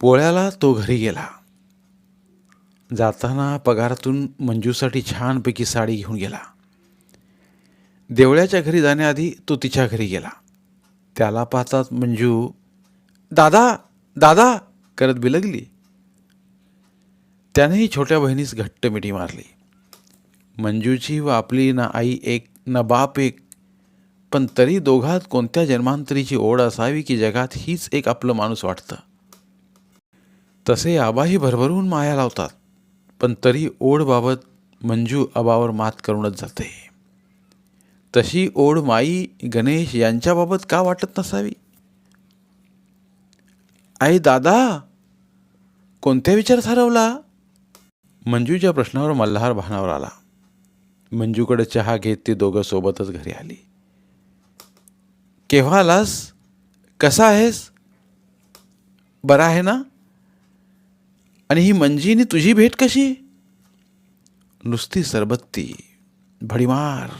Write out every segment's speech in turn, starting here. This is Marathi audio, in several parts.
पोळ्याला तो घरी गेला. जाताना पगारातून मंजूसाठी छानपैकी साडी घेऊन गेला. देवळ्याच्या घरी जाण्याआधी तो तिच्या घरी गेला. त्याला पाहताच मंजू दादा दादा करत बिलगली. त्यानेही छोट्या बहिणीस घट्ट मिठी मारली. मंजूची व आपली ना आई एक ना बाप एक पण तरी दोघात कोणत्या जन्मांतरीची ओढ असावी की जगात हीच एक आपलं माणूस वाटतं. तसे आबाही भरभरून माया लावतात. पण तरी ओढबाबत मंजू आबावर मात करूनच जाते. तशी ओढ माई गणेश यांच्याबाबत का वाटत नसावी? आई दादा कोणत्या विचारात हरवला मंजूच्या प्रश्नावर मल्हार भानावर आला. मंजूकडे चहा घेत ती दोघं सोबतच घरी आली. केव्हा आलास? कसा आहेस? बरा आहे ना? आणि ही मंजीनी तुझी भेट कशी? नुसती सरबत्ती भडीमार.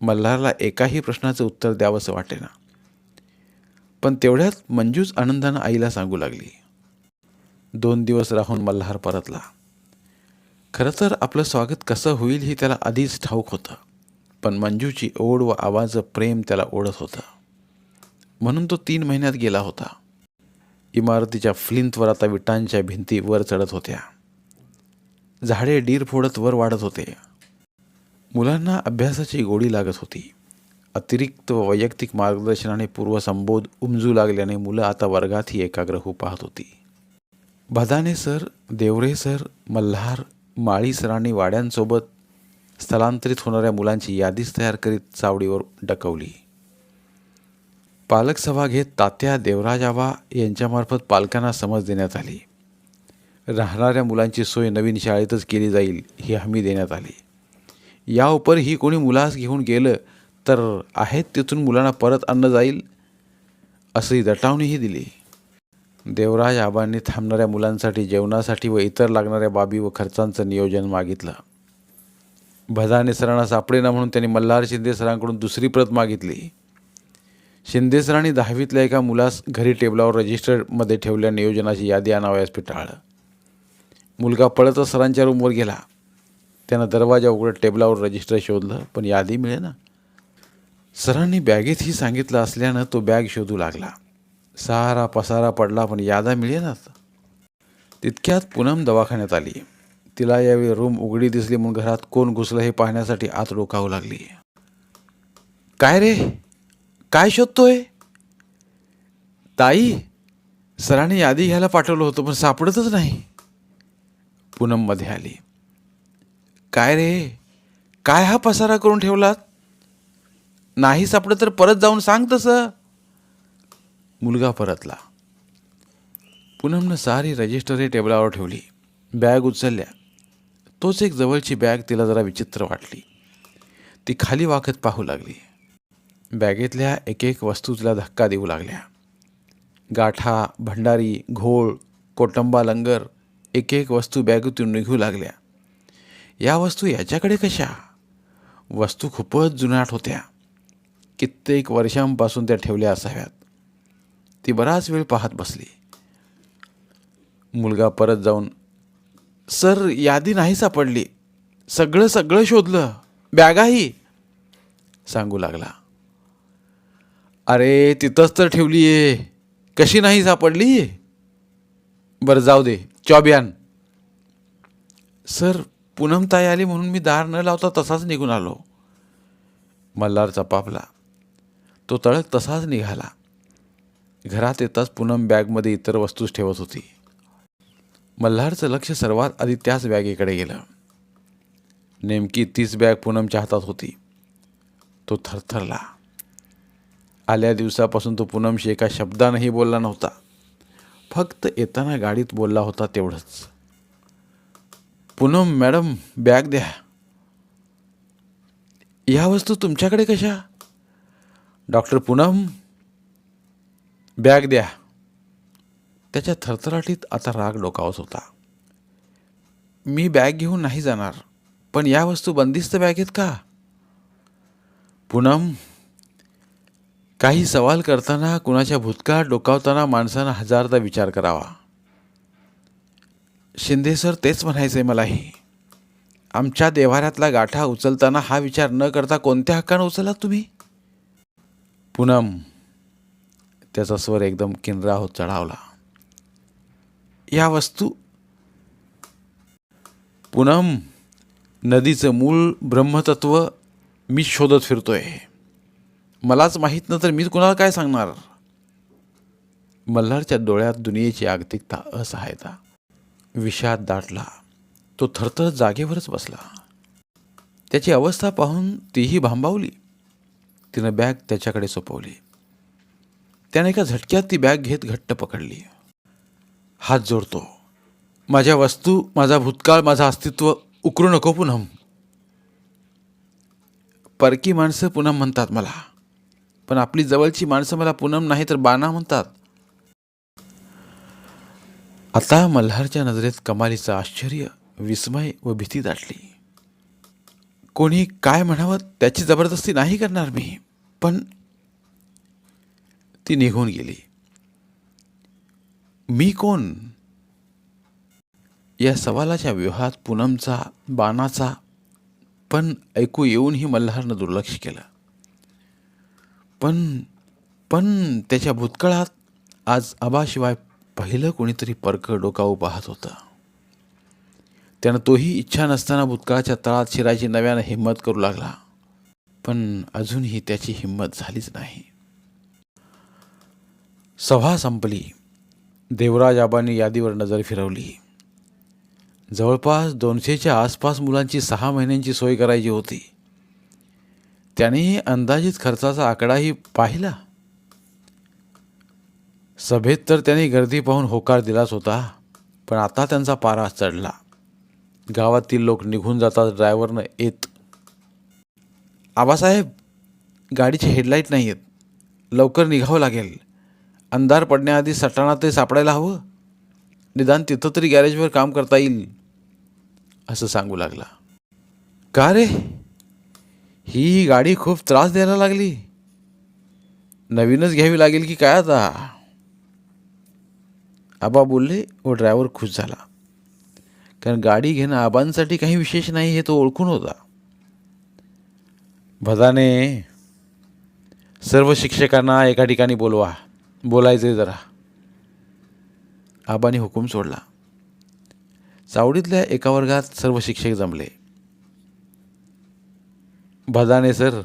मल्हारला एकाही प्रश्नाचं उत्तर द्यावंसं वाटेना. पण तेवढ्यात मंजूच आनंदानं आईला सांगू लागली. दोन दिवस राहून मल्हार परतला. खरं तर आपलं स्वागत कसं होईल हे त्याला आधीच ठाऊक होतं. पण मंजूची ओढ व आवाज प्रेम त्याला ओढत होतं. म्हणून तो तीन महिन्यात गेला होता. इमारतीच्या फ्लिंतवर आता विटांच्या भिंती वर चढत होत्या. झाडे डीर फोडत वर वाढत होते. मुलांना अभ्यासाची गोडी लागत होती. अतिरिक्त व वैयक्तिक मार्गदर्शनाने पूर्वसंबोध उमजू लागल्याने मुलं आता वर्गातही एकाग्र होऊ पाहत होती. भदाने सर देवरे सर मल्हार माळी सरांनी वाड्यांसोबत स्थलांतरित होणाऱ्या मुलांची यादीच तयार करीत चावडीवर डकवली. पालक सभा घेत तात्या देवराज यांच्यामार्फत पालकांना समज देण्यात आली. राहणाऱ्या मुलांची सोय नवीन शाळेतच केली जाईल ही हमी देण्यात आली. या उपर ही कोणी मुलास घेऊन गेलं तर आहेत तिथून मुलांना परत आणलं जाईल असंही दटावणीही दिली. देवराज आबांनी थांबणाऱ्या मुलांसाठी जेवणासाठी व इतर लागणाऱ्या बाबी व खर्चांचं नियोजन मागितलं. भदाने सरांना सापडेना म्हणून त्यांनी मल्हार शिंदे सरांकडून दुसरी प्रत मागितली. शिंदे सरांनी दहावीतल्या एका मुलास घरी टेबलावर रजिस्टरमध्ये ठेवल्या नियोजनाची यादी आणावयास पिटाळलं. मुलगा पळतच सरांच्या रूमवर गेला. त्यानं दरवाजा उघडत टेबलावर रजिस्टर शोधलं पण यादी मिळेना. सरांनी बॅगेत ही सांगितलं असल्यानं तो बॅग शोधू लागला. सहारा पसारा पडला पण यादा मिळेनात तितक्यात पूनम दवाखान्यात आली. तिला यावेळी रूम उघडी दिसली म्हणून घरात कोण घुसलं हे पाहण्यासाठी आत डोकावू लागली. काय रे? काय शोधतोय? ताई सरांनी यादी घ्यायला पाठवलं होतं पण सापडतच नाही. पूनममध्ये आली. काय रे? काय हा पसारा करून ठेवलात? नाही सापडत तर परत जाऊन सांग तसं. मुलगा परतला. पूनमनं सारी रजिस्टर टेबलावर ठेवली. बॅग उचलल्या. तोच एक जवळची बॅग तिला जरा विचित्र वाटली. ती खाली वाकत पाहू लागली. बॅगेतल्या एक एक वस्तू तिला धक्का देऊ लागल्या. गाठा भंडारी घोळ कोटंबा लंगर एक एक वस्तू बॅगेतून निघू लागल्या. या वस्तू याच्याकडे कशा? वस्तू खूपच जुनाट होत्या. कित्येक वर्षांपासून त्या ठेवल्या असाव्यात. ती बराच वेळ पाहत बसली. मुलगा परत जाऊन सर यादी नाही सापडली. सगळं सगळं शोधलं. बॅगाही सांगू लागला. अरे तिथंच तर ठेवली आहे. कशी नाही सापडली? बरं जाऊ दे. चॉबियान सर पूनमताई आली म्हणून मी दार न लावता तसाच निघून आलो. मल्हारचा पापला तो तळक तसाच निघाला. घरात येताच पूनम बॅगमध्ये इतर वस्तूच ठेवत होती. मल्हारचं लक्ष सर्वात आधी त्याच बॅगेकडे गेलं. नेमकी तीच बॅग पूनमच्या हातात होती. तो थरथरला. आल्या दिवसापासून तो पूनमशी एका शब्दानंही बोलला नव्हता. फक्त येताना गाडीत बोलला होता तेवढंच. पूनम मॅडम बॅग द्या. या वस्तू तुमच्याकडे कशा? डॉक्टर पूनम बॅग द्या. त्याच्या थरथराटीत आता राग डोकावत होता. मी बॅग घेऊन नाही जाणार पण या वस्तू बंदिस्त बॅगेत का? पूनम काही सवाल करताना कुणाच्या भूतकाळ डोकावताना माणसानं हजारदा विचार करावा. शिंदे सर तेच म्हणायचंय मलाही. आमच्या देव्हाऱ्यातला गाठा उचलताना हा विचार न करता कोणत्या हक्कानं उचललात तुम्ही? पूनम. त्याचा स्वर एकदम किनरा होत चढावला. या वस्तू. पूनम नदीचं मूळ ब्रह्मतत्व मी शोधत फिरतोय. मलाच माहीत न तर मी कुणाला काय सांगणार? मल्हारच्या डोळ्यात दुनियेची आगतिकता असहायता. विषाद दाटला. तो थरथर जागेवरच बसला. त्याची अवस्था पाहून तीही भांबावली. तिनं बॅग त्याच्याकडे सोपवली. त्याने एका झटक्यात ती बॅग घेत घट्ट पकडली. हात जोडतो. माझ्या वस्तू माझा भूतकाळ माझं अस्तित्व उकरू नको पूनम. परकी माणसं पुन्हा म्हणतात मला. पण आपली जवळची माणसं मला पूनम नाही तर बाणा म्हणतात. आता मल्हारच्या नजरेत कमालीचं आश्चर्य विस्मय व भीती दाटली. कोणी काय म्हणावं त्याची जबरदस्ती नाही करणार मी पण ती निघून गेली. मी कोण? या सवालाच्या व्यूहात पूनमचा बाणाचा पण ऐकू येऊनही मल्हारनं दुर्लक्ष केलं. पण पण त्याच्या भूतकाळात आज आबाशिवाय पहिलं कोणीतरी परक डोकावू पाहत होतं. त्यानं तोही इच्छा नसताना भूतकाळाच्या तळात शिरायची नव्यानं हिंमत करू लागला. पण अजूनही त्याची हिंमत झालीच नाही. सभा संपली. देवराज आबांनी यादीवर नजर फिरवली. जवळपास दोनशेच्या आसपास मुलांची सहा महिन्यांची सोय करायची होती. त्यानेही अंदाजित खर्चाचा आकडाही पाहिला. सभेत तर त्यांनी गर्दी पाहून होकार दिलाच होता पण आता त्यांचा पारा चढला. गावातील लोक निघून जातात ड्रायव्हरनं येत. आबासाहेब गाडीचे हेडलाईट नाही आहेत लवकर निघावं लागेल. अंधार पडण्याआधी सटाणा ते सापडायला हवं. निदान तिथं तरी गॅरेजवर काम करता येईल असं सांगू लागला. का रे? ही गाडी खूप त्रास द्यायला लागली. नवीनच घ्यावी लागेल की काय आता? आबा बोलले हो, व ड्रायव्हर खुश झाला. कारण गाडी घेणं आबांसाठी काही विशेष नाही हे तो ओळखून होता. भदाने सर्व शिक्षकांना एका ठिकाणी बोलवा. बोलायचे जरा. आबाने हुकूम सोडला. चावडीतल्या एका वर्गात सर्व शिक्षक जमले. भदाने सर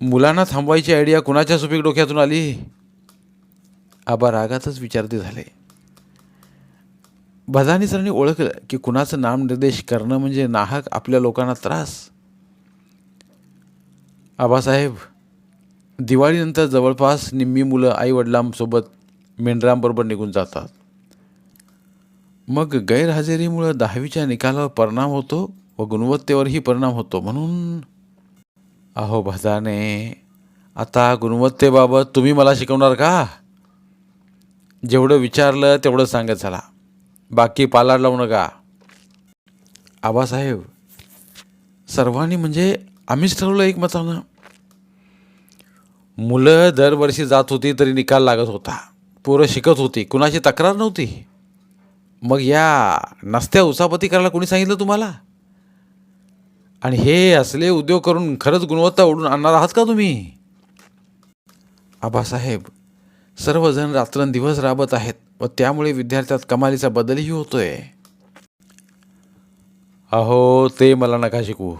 मुलांना थांबवायची आयडिया कुणाच्या सुपीक डोक्यातून आली? आबा रागातच विचारते झाले. भदानी सरांनी ओळखलं की कुणाचं नामनिर्देश करणं म्हणजे नाहक आपल्या लोकांना त्रास. आबासाहेब दिवाळीनंतर जवळपास निम्मी मुलं आईवडिलांसोबत मेंढरांबरोबर निघून जातात. मग गैरहजेरीमुळं दहावीच्या निकालावर परिणाम होतो व गुणवत्तेवरही परिणाम होतो म्हणून अहो भदाने आता गुणवत्तेबाबत तुम्ही मला शिकवणार का? जेवढं विचारलं तेवढं सांगत झाला बाकी पालाड लावू नका. आबासाहेब सर्वांनी म्हणजे आम्हीच ठरवलं एकमतानं मुलं दरवर्षी जात होती तरी निकाल लागत होता. पोरं शिकत होती कुणाची तक्रार नव्हती. मग या नसत्या उसापती करायला कोणी सांगितलं तुम्हाला? आणि हे असले उद्योग करून खरंच गुणवत्ता ओढून आणणार आहात का तुम्ही? आबासाहेब सर्वजण रात्रंदिवस राबत आहेत व त्यामुळे विद्यार्थ्यात कमालीचा बदलही होतोय. अहो ते मला नका शिकवू.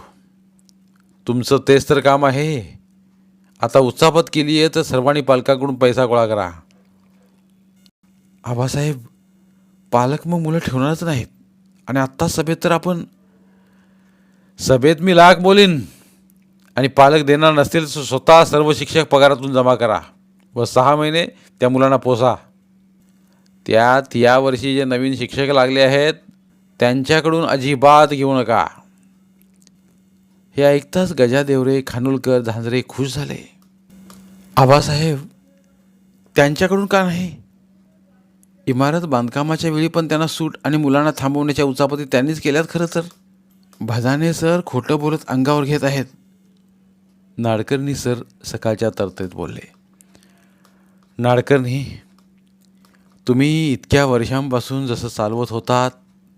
तुमचं तेच तर काम आहे. आता उत्सापत केली आहे तर सर्वांनी पालकाकडून पैसा गोळा करा. आबासाहेब पालक मग मुलं ठेवणारच नाहीत. आणि आत्ता सभेत तर आपण सभेत मी लाख बोलीन आणि पालक देणार नसतील तर स्वतः सर्व शिक्षक पगारातून जमा करा व सहा महिने त्या मुलांना पोसा. त्यात यावर्षी जे नवीन शिक्षक लागले आहेत त्यांच्याकडून अजिबात घेऊ नका. हे ऐकताच गजादेवरे खानोलकर झांजरे खुश झाले. आबासाहेब त्यांच्याकडून का नाही? इमारत बांधकामाच्या वेळी पण त्यांना सूट आणि मुलांना थांबवण्याच्या उचापती त्यांनीच केल्यात खरं तर. भदाने सर खोटं बोलत अंगावर घेत आहेत. नाडकर्णी सर सकाळच्या तरतेत बोलले नाडकर्णी तुम्ही इतक्या वर्षांपासून जसं चालवत होता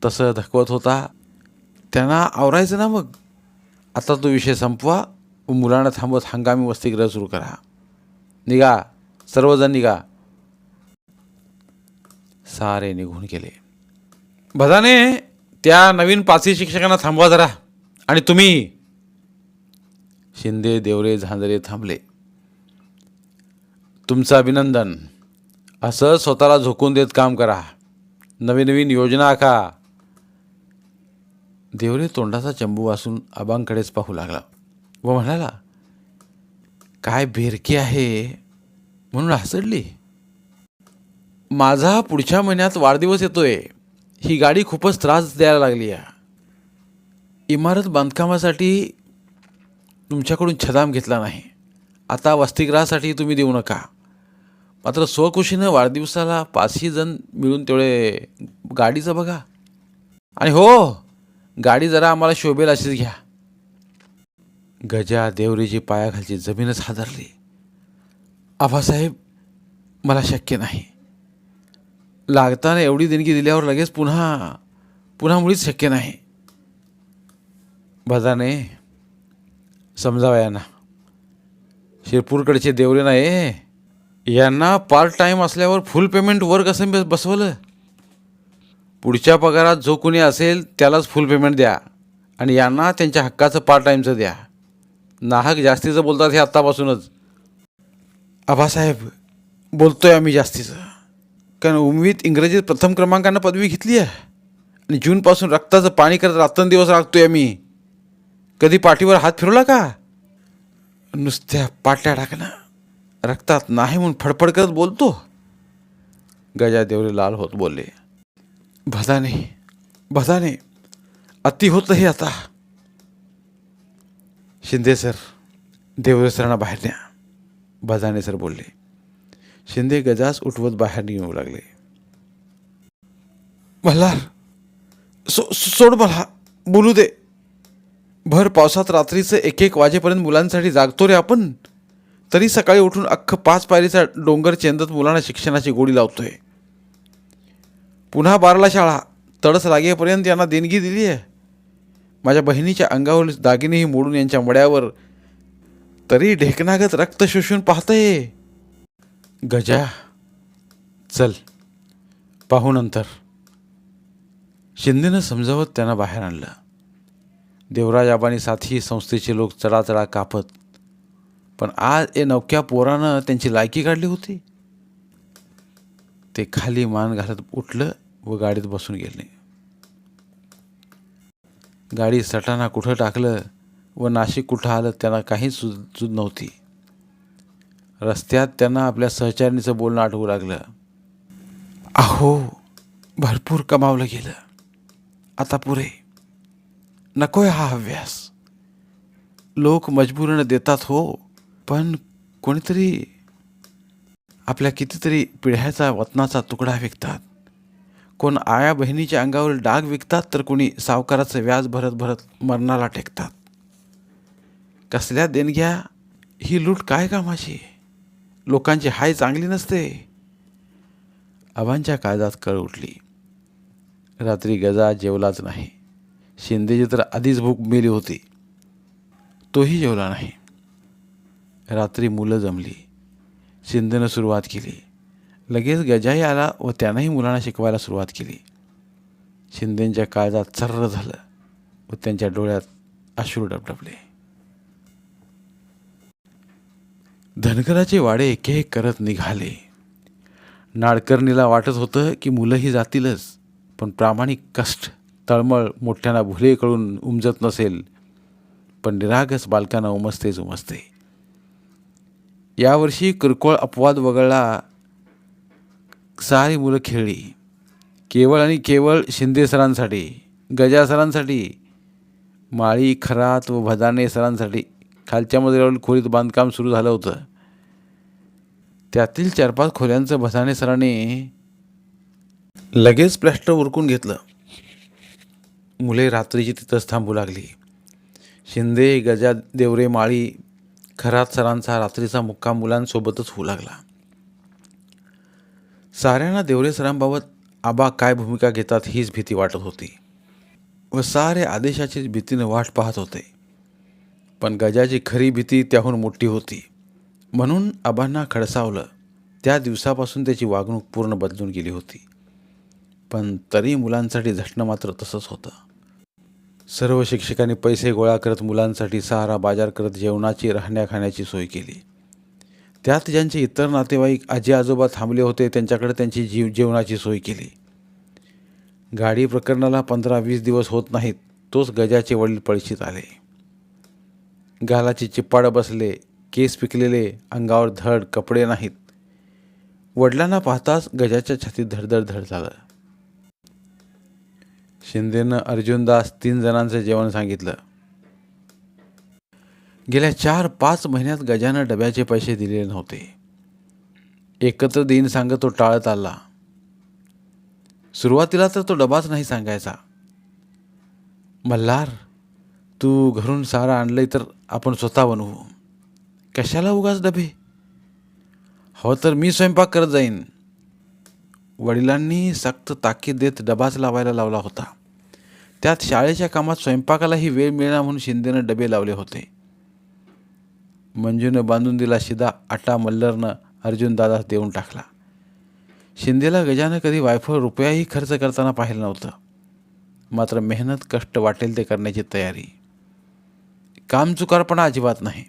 तसं धकवत होता त्यांना आवरायचं ना मग? आता तो विषय संपवा मुलांना थांबवत हंगामी वसतिगृह सुरू करा. निघा सर्वजण निघा. सारे निघून गेले. भदाने त्या नवीन पाचवी शिक्षकांना थांबवा जरा. आणि तुम्ही शिंदे देवरे झांजरे थांबले. तुमचं अभिनंदन. असं स्वतःला झोकून देत काम करा. नवीन नवीन योजना आखा. देवरे तोंडाचा चंबू वासून आबांकडेच पाहू लागला. व म्हणाला काय भिरकी आहे? म्हणून हसडली. माझा पुढच्या महिन्यात वाढदिवस येतोय. ही गाडी खूपच त्रास द्यायला लागली आहे. इमारत बांधकामासाठी तुमच्याकडून छदाम घेतला नाही. आता वसतिगृहासाठी तुम्ही देऊ नका. मात्र स्वखुशीनं वाढदिवसाला पाचही जण मिळून तेवढे गाडीचं बघा. आणि हो गाडी जरा आम्हाला शोभेल अशीच घ्या. गजा देवरीची पायाखालची जमीनच हादरली. आबासाहेब मला शक्य नाही. लागताना एवढी देणगी दिल्यावर लगेच पुन्हा पुन्हा मुळीच शक्य नाही. भदाने समजावा यांना शिरपूरकडचे देवरे नाही यांना पार्ट टाईम असल्यावर फुल पेमेंट वर्क कसं बसवलं. पुढच्या पगारात जो कोणी असेल त्यालाच फुल पेमेंट द्या. आणि यांना त्यांच्या हक्काचं पार्ट टाईमचं द्या. नाहक जास्तीचं बोलतात हे आत्तापासूनच. आबासाहेब बोलतोय आम्ही जास्तीचं. कारण उमवीत इंग्रजीत प्रथम क्रमांकानं पदवी घेतली आहे. आणि जूनपासून रक्ताचं पाणी करत रात्रंदिवस राखतोय आम्ही. कधी पाठीवर हात फिरवला का? नुसत्या पाट्या टाकणं रक्तात नाही म्हणून फडफड करत बोलतो. गजा देवरे लाल होत बोलले. भदाने भदाने अति होतं हे आता. शिंदे सर देवरे सरांना बाहेर न्या. भदाने सर बोलले. शिंदे गजास उठवत बाहेर निघू लागले. मल्हार सो सोड मला बोलू दे. भर पावसात रात्रीचं एक एक वाजेपर्यंत मुलांसाठी जागतो रे आपण. तरी सकाळी उठून अख्खं पाच पायरीचा डोंगर चेंदत मुलांना शिक्षणाची गोडी लावतोय. पुन्हा बाराला शाळा तडस लागेपर्यंत यांना देणगी दिली आहे. माझ्या बहिणीच्या अंगावर दागिनेही मोडून यांच्या मड्यावर. तरी ढेकनागत रक्त शोषून पाहतंय. गजा चल पाहू नंतर. शिंदेनं समजावत त्यांना बाहेर आणलं. देवराज आबानी साथी संस्थेचे लोक चढाचढा कापत पण आज ए नवक्या पोरानं त्यांची लायकी काढली होती. ते खाली मान घालत उठलं व गाडीत बसून गेले. गाडी सटाणा कुठं टाकलं व नाशिक कुठं आलं त्यांना काहीच सुज नव्हती. रस्त्यात त्यांना आपल्या सहचारिणीचं बोलणं आठवू लागलं. अहो भरपूर कमावलं गेलं. आता पुरे. नकोय हा हव्यास लोक मजबुरीनं देतात हो पण कोणीतरी आपल्या कितीतरी पिढ्याचा वतनाचा तुकडा विकतात. कोण आया बहिणीच्या अंगावर डाग विकतात तर कोणी सावकाराचं व्याज भरत भरत मरणाला टेकतात. कसल्या देणग्या ही लूट काय कामाची? लोकांची हाय चांगली नसते. आबांच्या काळजात कळ उठली. रात्री गजा जेवलाच नाही. शिंदेची तर आधीच भूक मेली होती. तोही जेवला नाही. रात्री मुलं जमली. शिंदेनं सुरुवात केली. लगेच गजाही आला व त्यानंही मुलांना शिकवायला सुरुवात केली. शिंदेंच्या काळजात सर्र झालं व त्यांच्या डोळ्यात अश्रू डबडबले. धनगराचे वाडे एक एक करत निघाले. नाडकर्णीला वाटत होतं की मुलंही जातीलच पण प्रामाणिक कष्ट तळमळ मोठ्यांना भुले कळून उमजत नसेल. पण निरागस बालकांना उमसतेच उमसते यावर्षी किरकोळ अपवाद वगळला सारी मुलं खेळली. केवळ आणि केवळ शिंदे सरांसाठी गजा सरांसाठी माळी खरात व भदाने सरांसाठी खालच्या मजल्यावर खोलीत बांधकाम सुरू झालं होतं. त्यातील चार पाच खोल्यांचं भदाणे सराने लगेच प्लॅस्टर उरकून घेतलं. मुले रात्रीची तिथंच थांबू लागली. शिंदे गजा देवरे माळी खरात सरांचा रात्रीचा मुक्काम मुलांसोबतच होऊ लागला. साऱ्यांना देवरे सरांबाबत आबा काय भूमिका घेतात हीच भीती वाटत होती. व सारे आदेशाची भीतीनं वाट पाहत होते. पण गजाची खरी भीती त्याहून मोठी होती. म्हणून आबांना खडसावलं. त्या दिवसापासून त्याची वागणूक पूर्ण बदलून गेली होती. पण तरी मुलांसाठी झटणं मात्र तसंच होतं. सर्व शिक्षकांनी पैसे गोळा करत मुलांसाठी सहारा बाजार करत जेवणाची राहण्या खाण्याची सोय केली. त्यात ज्यांचे इतर नातेवाईक आजी आजोबा थांबले होते त्यांच्याकडे त्यांची जीव जेवणाची सोय केली. गाडी प्रकरणाला पंधरा वीस दिवस होत नाहीत तोच गजाचे वडील पळशीत आले. गालाची चिप्पाडं बसले केस पिकलेले अंगावर धड कपडे नाहीत. वडिलांना पाहताच गजाच्या छातीत धडधड धड झालं. शिंदेनं अर्जुनदास तीन जणांचं जेवण सांगितलं. गेल्या चार पाच महिन्यात गजानं डब्याचे पैसे दिलेले नव्हते. एकत्र देईन सांगत तो टाळत आला. सुरुवातीला तर तो डबाच नाही सांगायचा. मल्हार तू घरून सारा आणलंय तर आपण स्वतः बनवू. कशाला उगाच डबे? हो तर मी स्वयंपाक करत जाईन. वडिलांनी सक्त ताकीद देत डबाच लावायला लावला होता. त्यात शाळेच्या कामात स्वयंपाकालाही वेळ मिळणार म्हणून शिंदेनं डबे लावले होते. मंजूनं बांधून दिला शिदा आटा मल्लरनं अर्जुन दादास देऊन टाकला. शिंदेला गजानं कधी वायफळ रुपयाही खर्च करताना पाहिलं नव्हतं. मात्र मेहनत कष्ट वाटेल ते करण्याची तयारी. कामचुकारपणा अजिबात नाही.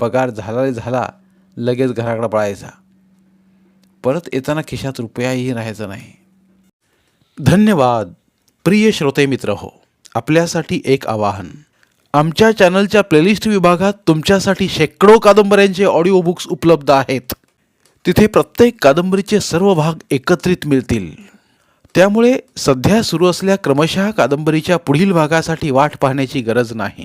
पगार झाला झाला लगेच घराकडे पळायचा. परत येताना खिशात रुपयाही राहायचा नाही. धन्यवाद प्रिय श्रोते मित्र हो. आपल्यासाठी एक आवाहन. आमच्या चॅनलच्या प्लेलिस्ट विभागात तुमच्यासाठी शेकडो कादंबऱ्यांचे ऑडिओ बुक्स उपलब्ध आहेत. तिथे प्रत्येक कादंबरीचे सर्व भाग एकत्रित मिळतील. त्यामुळे सध्या सुरू असल्या क्रमशः कादंबरीच्या पुढील भागासाठी वाट पाहण्याची गरज नाही.